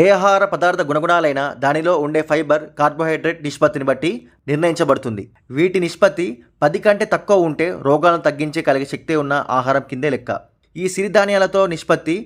ఏ ఆహార పదార్థ గుణగుణాలైనా దానిలో ఉండే ఫైబర్ కార్బోహైడ్రేట్ నిష్పత్తిని బట్టి నిర్ణయించబడుతుంది. వీటి నిష్పత్తి పది కంటే తక్కువ ఉంటే రోగాలను తగ్గించే కలిగే శక్తి ఉన్న ఆహారం కిందే లెక్క. ఈ సిరిధాన్యాలతో నిష్పత్తి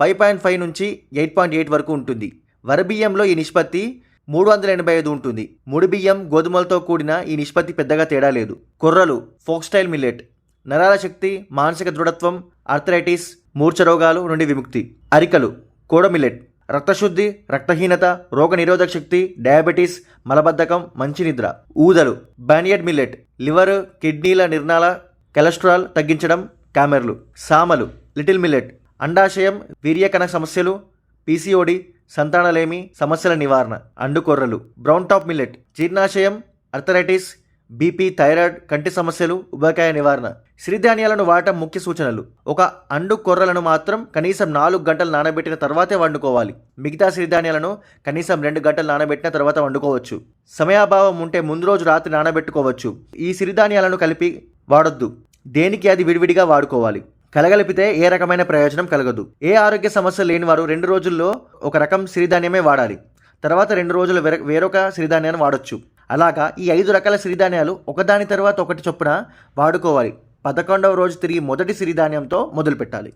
ఫైవ్ పాయింట్ ఫైవ్ నుంచి ఎయిట్ పాయింట్ ఎయిట్ వరకు ఉంటుంది. వరబియ్యంలో ఈ నిష్పత్తి మూడు వందల ఎనభై ఐదు ఉంటుంది. ముడి బియ్యం గోధుమలతో కూడిన ఈ నిష్పత్తి పెద్దగా తేడా లేదు. కొర్రలు ఫోక్స్టైల్ మిల్లెట్. నరాల శక్తి మానసిక దృఢత్వం ఆర్థరైటిస్ మూర్ఛ రోగాలు నుండి విముక్తి. అరికలు కోడ మిల్లెట్. రక్తశుద్ధి రక్తహీనత రోగ నిరోధక శక్తి డయాబెటీస్ మలబద్ధకం మంచి నిద్ర. ఊదలు బానియడ్ మిల్లెట్ లివర్ కిడ్నీల నిర్ణాల కొలెస్ట్రాల్ తగ్గించడం కామెర్లు సామలు లిటిల్ మిల్లెట్. అండాశయం వీర్యకణ సమస్యలు పీసీఓడి సంతానలేమి సమస్యల నివారణ. అండుకొర్రలు. Brown top millet. జీర్ణాశయం arthritis BP thyroid కంటి సమస్యలు ఉబకాయ నివారణ. సిరిధాన్యాలను వాడటం ముఖ్య సూచనలు. ఒక అండు కొర్రలను మాత్రం కనీసం నాలుగు గంటలు నానబెట్టిన తర్వాతే వండుకోవాలి. మిగతా సిరిధాన్యాలను కనీసం రెండు గంటలు నానబెట్టిన తర్వాత వండుకోవచ్చు. సమయాభావం ఉంటే ముందు రోజు రాత్రి నానబెట్టుకోవచ్చు. ఈ సిరిధాన్యాలను కలిపి వాడొద్దు. దేనికి అది విడివిడిగా వాడుకోవాలి? కలగలిపితే ఏ రకమైన ప్రయోజనం కలగదు. ఏ ఆరోగ్య సమస్య లేని వారు రెండు రోజుల్లో ఒక రకం సిరిధాన్యమే వాడాలి. తర్వాత రెండు రోజులు వేరొక సిరిధాన్యాన్ని వాడొచ్చు. అలాగా ఈ ఐదు రకాల సిరిధాన్యాలు ఒకదాని తర్వాత ఒకటి చొప్పున వాడుకోవాలి. పదకొండవ రోజు తిరిగి మొదటి సిరిధాన్యంతో మొదలుపెట్టాలి.